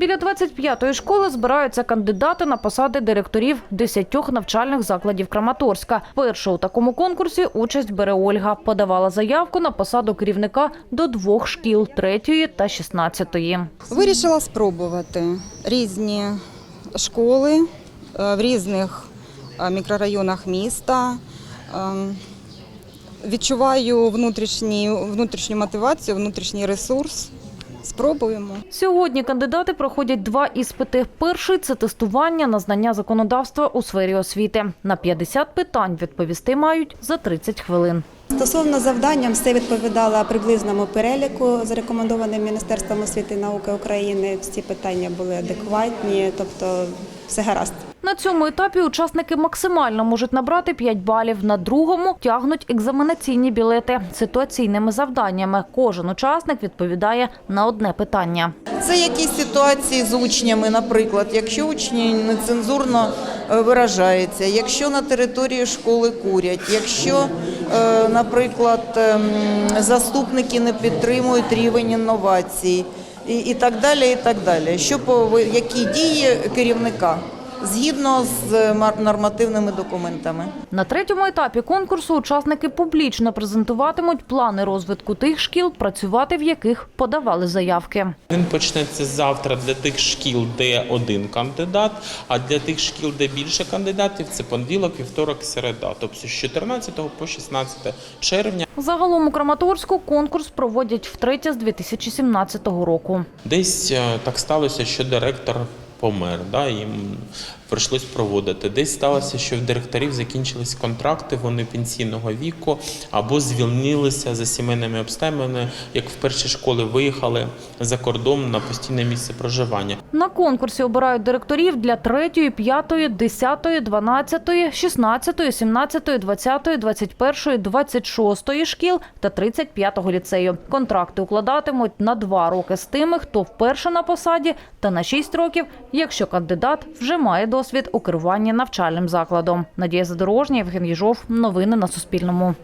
Біля 25-ї школи збираються кандидати на посади директорів 10 навчальних закладів Краматорська. Перша у такому конкурсі участь бере Ольга. Подавала заявку на посаду керівника до двох шкіл – 3 та 16-ї. Вирішила спробувати різні школи е, в різних е, мікрорайонах міста. Ем, Відчуваю внутрішній, внутрішню мотивацію, внутрішній ресурс. Спробуємо. Сьогодні кандидати проходять два іспити. Перший – це тестування на знання законодавства у сфері освіти. На 50 питань відповісти мають за 30 хвилин. Стосовно завданням, все відповідало приблизному переліку, зарекомендованим Міністерством освіти і науки України. Всі питання були адекватні, тобто все гаразд. На цьому етапі учасники максимально можуть набрати 5 балів. На другому тягнуть екзаменаційні білети ситуаційними завданнями. Кожен учасник відповідає на одне питання. Це якісь ситуації з учнями, наприклад, якщо учні нецензурно е, виражаються, якщо на території школи курять, якщо, е, наприклад, ем, заступники не підтримують рівень інновацій і, так далі. І так далі. Що які дії керівника згідно з мар- нормативними документами. На третьому етапі конкурсу учасники публічно презентуватимуть плани розвитку тих шкіл, працювати в яких подавали заявки. Він почнеться завтра для тих шкіл, де один кандидат, а для тих шкіл, де більше кандидатів, це понеділок, вівторок, середа, тобто з 14 по 16 червня. Загалом у Краматорську конкурс проводять втретє з 2017 року. Десь е, так сталося, що директор помер, да, їм прийшлось проводити. Десь сталося, що в директорів закінчились контракти, вони пенсійного віку або звільнилися за сімейними обставинами, як в перші школи виїхали за кордон на постійне місце проживання. На конкурсі обирають директорів для 3, 5, 10, 12, 16, 17, 20, 21, 26 шкіл та 35-го ліцею. Контракти укладатимуть на два роки з тими, хто вперше на посаді, та на 6 років, якщо кандидат вже має досвід у керуванні навчальним закладом. Надія Задорожня, Євген Єжов. Новини на Суспільному.